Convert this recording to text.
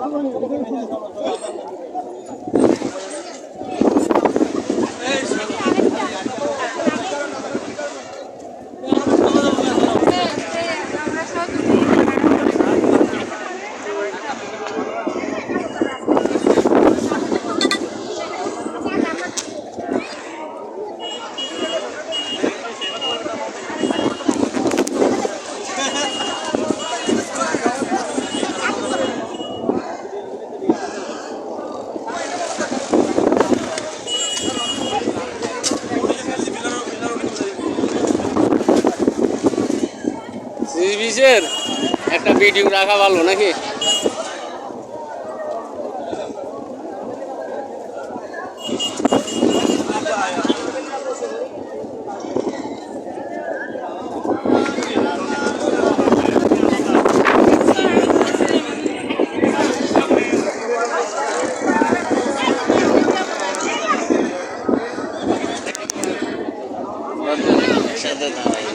小伙子的这个 C বিচের একটা video রাখা ভালো নাকি? সাথে দাঁড়াই